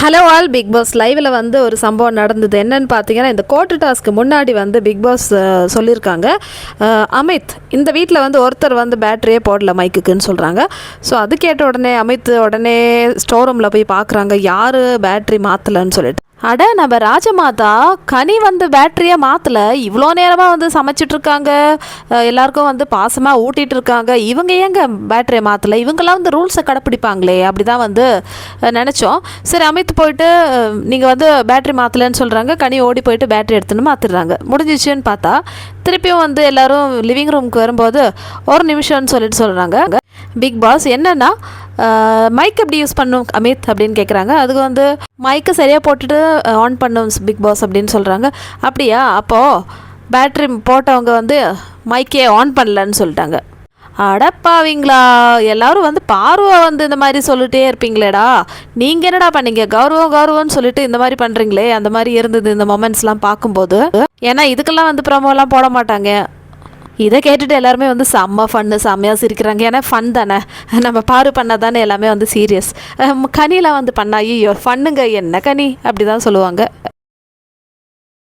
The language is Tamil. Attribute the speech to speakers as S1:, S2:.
S1: ஹலோ ஆல் பிக் பாஸ் லைவில் வந்து ஒரு சம்பவம் நடந்தது. என்னன்னு பார்த்தீங்கன்னா இந்த கோர்ட்டு டாஸ்க்கு முன்னாடி வந்து பிக் பாஸ் சொல்லியிருக்காங்க. அமித் இந்த வீட்டில் வந்து ஒருத்தர் வந்து பேட்டரியே போடல மைக்குக்குன்னு சொல்கிறாங்க ஸோ அது கேட்ட உடனே அமித் உடனே ஸ்டோர் ரூமில் போய் பார்க்குறாங்க யார் பேட்டரி மாற்றலன்னு சொல்லிட்டு. அட நம்ம ராஜமாதா கனி வந்து பேட்டரியை மாற்றல இவ்வளோ நேரமாக வந்து சமைச்சிட்டு இருக்காங்க எல்லாருக்கும் வந்து பாசமாக ஊட்டிகிட்டு இருக்காங்க இவங்க ஏங்க பேட்டரியை மாற்றல இவங்கெல்லாம் வந்து ரூல்ஸை கடைப்பிடிப்பாங்களே? அப்படி தான் வந்து நினச்சோம். சரி அமைத்து போயிட்டு நீங்கள் வந்து பேட்டரி மாற்றலன்னு சொல்கிறாங்க கனி ஓடி போயிட்டு பேட்டரி எடுத்துன்னு மாற்றிடுறாங்க முடிஞ்சிச்சுன்னு பார்த்தா திருப்பியும் வந்து எல்லாரும் லிவிங் ரூமுக்கு வரும்போது ஒரு நிமிஷம்னு சொல்லிட்டு சொல்கிறாங்க பிக் பாஸ் என்னென்னா மைக் எப்படி யூஸ் பண்ணும் அமித் அப்படின்னு கேட்குறாங்க அதுக்கு வந்து மைக்கை சரியாக போட்டுட்டு ஆன் பண்ணும் பிக் பாஸ் அப்படின்னு சொல்கிறாங்க அப்படியா? அப்போது பேட்ரி போட்டவங்க வந்து மைக்கே ஆன் பண்ணலன்னு சொல்லிட்டாங்க. அடப்பாவீங்களா எல்லாரும் வந்து பார்வை வந்து இந்த மாதிரி சொல்லிட்டே இருப்பீங்களேடா. நீங்கள் என்னடா பண்ணீங்க? கௌரவம் கௌரவம்னு சொல்லிட்டு இந்த மாதிரி பண்ணுறீங்களே அந்த மாதிரி இருந்தது இந்த மொமெண்ட்ஸ்லாம் பார்க்கும்போது. ஏன்னா இதுக்கெல்லாம் வந்து ப்ரமோலாம் போட மாட்டாங்க. இதை கேட்டுட்டு எல்லாருமே வந்து செம்ம ஃபன்னு செம்மையாக சிரிக்கிறாங்க. ஏன்னா ஃபன் தானே. நம்ம பாரு பண்ணால் தானே எல்லாமே வந்து சீரியஸ் கனிலாம் வந்து பண்ணா ஐயோ ஃபன்னுங்க என்ன கனி? அப்படி தான் சொல்லுவாங்க.